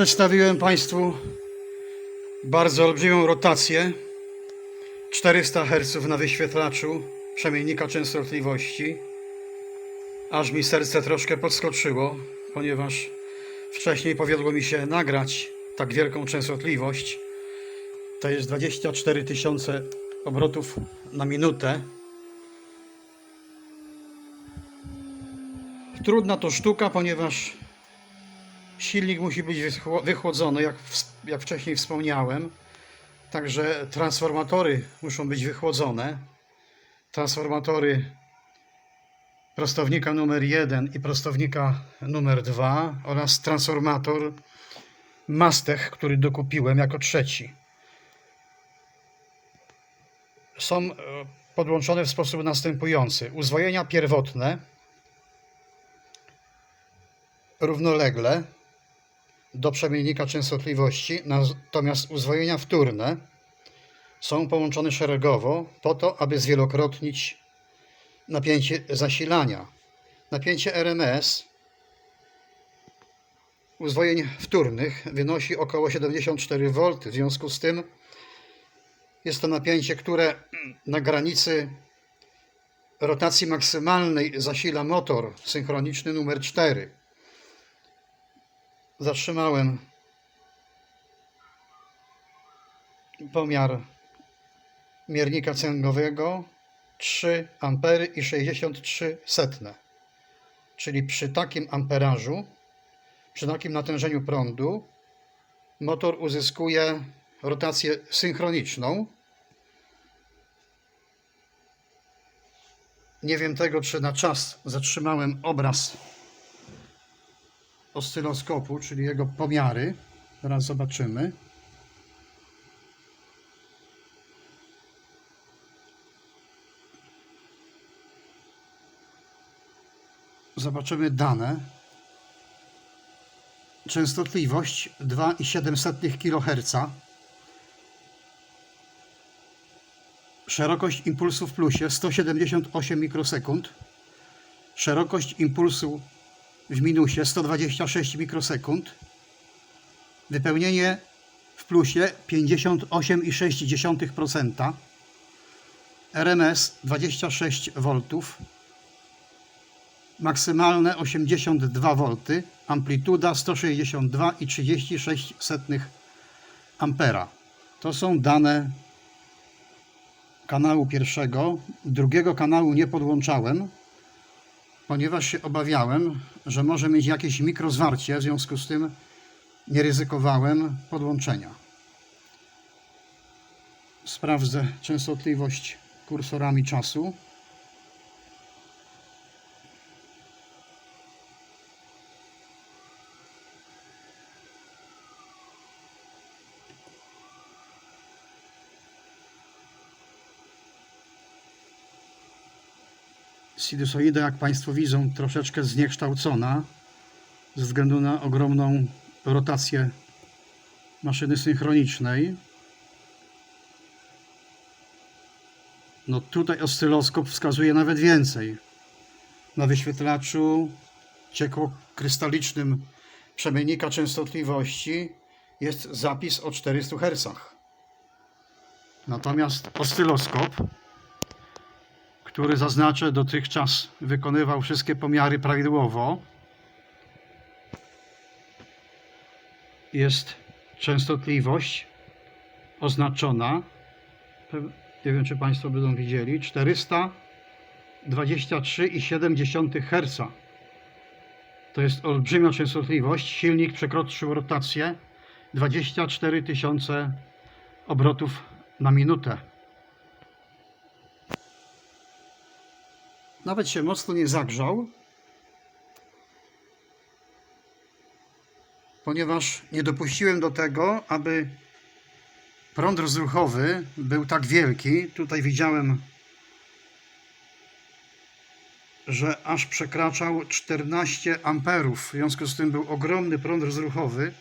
Przedstawiłem Państwu bardzo olbrzymią rotację 400 Hz na wyświetlaczu przemiennika częstotliwości. Aż mi serce troszkę podskoczyło, ponieważ wcześniej powiodło mi się nagrać tak wielką częstotliwość. To jest 24 tysiące obrotów na minutę. Trudna to sztuka, ponieważ silnik musi być wychłodzony, jak, jak wcześniej wspomniałem. Także transformatory muszą być wychłodzone. Transformatory prostownika numer 1 i prostownika numer 2 oraz transformator Mastech, który dokupiłem jako trzeci. Są e, podłączone w sposób następujący. Uzwojenia pierwotne równolegle do przemiennika częstotliwości, natomiast uzwojenia wtórne są połączone szeregowo po to, aby zwielokrotnić napięcie zasilania. Napięcie RMS uzwojeń wtórnych wynosi około 74 V. W związku z tym jest to napięcie, które na granicy rotacji maksymalnej zasila motor synchroniczny numer 4. Zatrzymałem pomiar miernika cęgowego 3 ampery i 63 setne. Czyli przy takim amperażu, przy takim natężeniu prądu motor uzyskuje rotację synchroniczną. Nie wiem tego, czy na czas zatrzymałem obraz oscyloskopu, czyli jego pomiary. Zaraz zobaczymy. Zobaczymy dane. Częstotliwość 2,7 kHz. Szerokość impulsu w plusie 178 mikrosekund. Szerokość impulsu w minusie 126 mikrosekund. Wypełnienie w plusie 58,6%. RMS 26 V. Maksymalne 82 V. Amplituda 162,36 ampera. To są dane kanału pierwszego. Drugiego kanału nie podłączałem ponieważ się obawiałem, że może mieć jakieś mikrozwarcie, w związku z tym nie ryzykowałem podłączenia. Sprawdzę częstotliwość kursorami czasu. Sinusoida, jak Państwo widzą, troszeczkę zniekształcona ze względu na ogromną rotację maszyny synchronicznej. No tutaj oscyloskop wskazuje nawet więcej. Na wyświetlaczu ciekłokrystalicznym przemiennika częstotliwości jest zapis o 400 Hz. Natomiast oscyloskop który zaznaczę dotychczas wykonywał wszystkie pomiary prawidłowo. Jest częstotliwość oznaczona. Nie wiem, czy Państwo będą widzieli. 423,7 Hz. To jest olbrzymia częstotliwość. Silnik przekroczył rotację 24 tysiące obrotów na minutę. Nawet się mocno nie zagrzał, ponieważ nie dopuściłem do tego, aby prąd rozruchowy był tak wielki. Tutaj widziałem, że aż przekraczał 14 amperów. W związku z tym był ogromny prąd rozruchowy.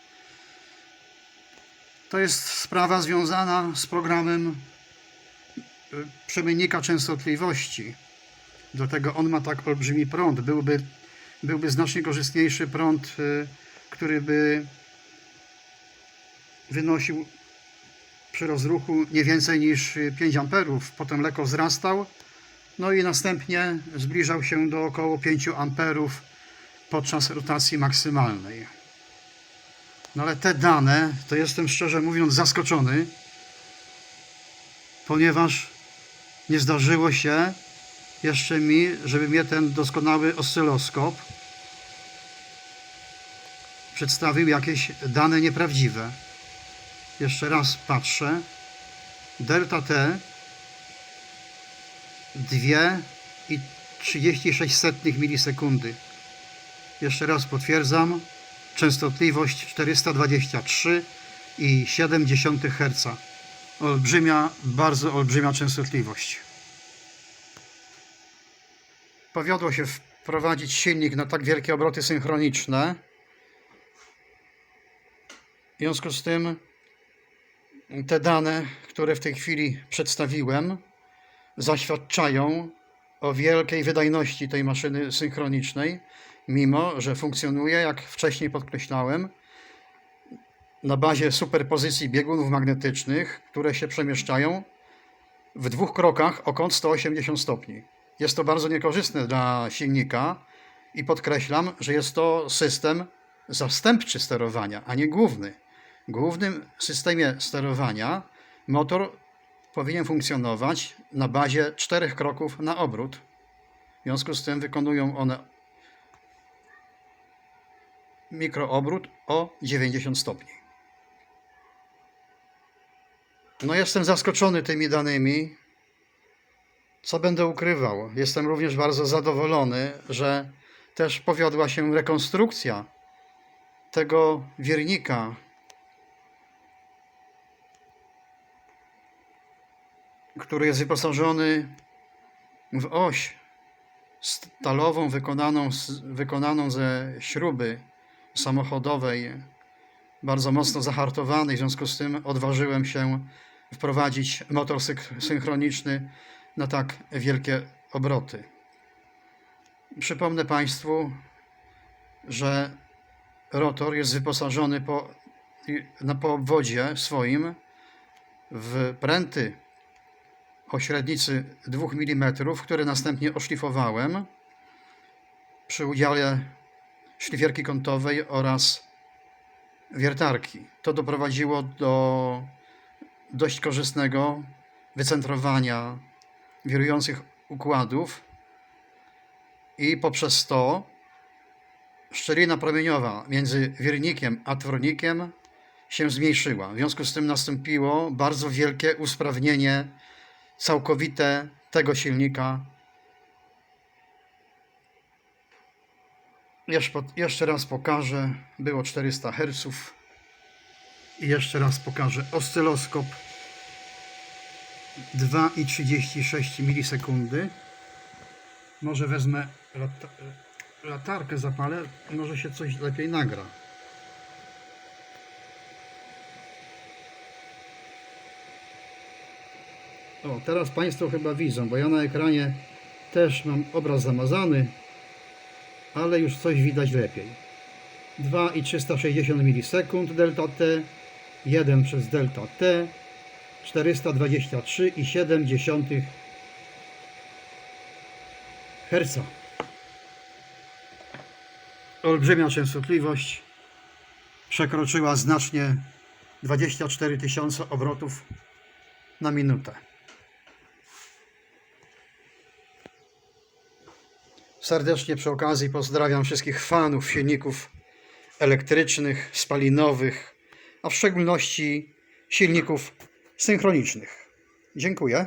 To jest sprawa związana z programem y, przemiennika częstotliwości. Dlatego on ma tak olbrzymi prąd. Byłby, byłby znacznie korzystniejszy prąd, y, który by wynosił przy rozruchu nie więcej niż 5 amperów, potem lekko wzrastał, no i następnie zbliżał się do około 5 amperów podczas rotacji maksymalnej. No ale te dane, to jestem szczerze mówiąc zaskoczony, ponieważ nie zdarzyło się jeszcze mi, żeby mnie ten doskonały oscyloskop przedstawił jakieś dane nieprawdziwe. Jeszcze raz patrzę. Delta T 2,36 milisekundy. Jeszcze raz potwierdzam. Częstotliwość 423,7 Hz. Olbrzymia, bardzo olbrzymia częstotliwość. Powiodło się wprowadzić silnik na tak wielkie obroty synchroniczne. W związku z tym te dane, które w tej chwili przedstawiłem, zaświadczają o wielkiej wydajności tej maszyny synchronicznej, mimo że funkcjonuje, jak wcześniej podkreślałem, na bazie superpozycji biegunów magnetycznych, które się przemieszczają w dwóch krokach o kąt 180 stopni. Jest to bardzo niekorzystne dla silnika i podkreślam, że jest to system zastępczy sterowania, a nie główny. W głównym systemie sterowania motor powinien funkcjonować na bazie czterech kroków na obrót. W związku z tym wykonują one mikroobrót o 90 stopni. No jestem zaskoczony tymi danymi. Co będę ukrywał? Jestem również bardzo zadowolony, że też powiodła się rekonstrukcja tego wiernika, który jest wyposażony w oś stalową wykonaną, wykonaną ze śruby samochodowej, bardzo mocno zahartowanej. W związku z tym odważyłem się wprowadzić motor synchroniczny na tak wielkie obroty. Przypomnę Państwu, że rotor jest wyposażony po, na, po obwodzie swoim w pręty o średnicy 2 mm, które następnie oszlifowałem przy udziale szlifierki kątowej oraz wiertarki. To doprowadziło do dość korzystnego wycentrowania wirujących układów i poprzez to szczelina promieniowa między wirnikiem a twornikiem się zmniejszyła. W związku z tym nastąpiło bardzo wielkie usprawnienie całkowite tego silnika. Jeszcze, raz pokażę. Było 400 Hz. I jeszcze raz pokażę oscyloskop 2,36 milisekundy. Może wezmę lata, latarkę, zapalę, może się coś lepiej nagra. O, teraz Państwo chyba widzą, bo ja na ekranie też mam obraz zamazany, ale już coś widać lepiej. 2,360 milisekund delta T, 1 przez delta T, 423,7 Hz. Olbrzymia częstotliwość przekroczyła znacznie 24 tysiące obrotów na minutę. Serdecznie przy okazji pozdrawiam wszystkich fanów silników elektrycznych, spalinowych, a w szczególności silników synchronicznych. Dziękuję.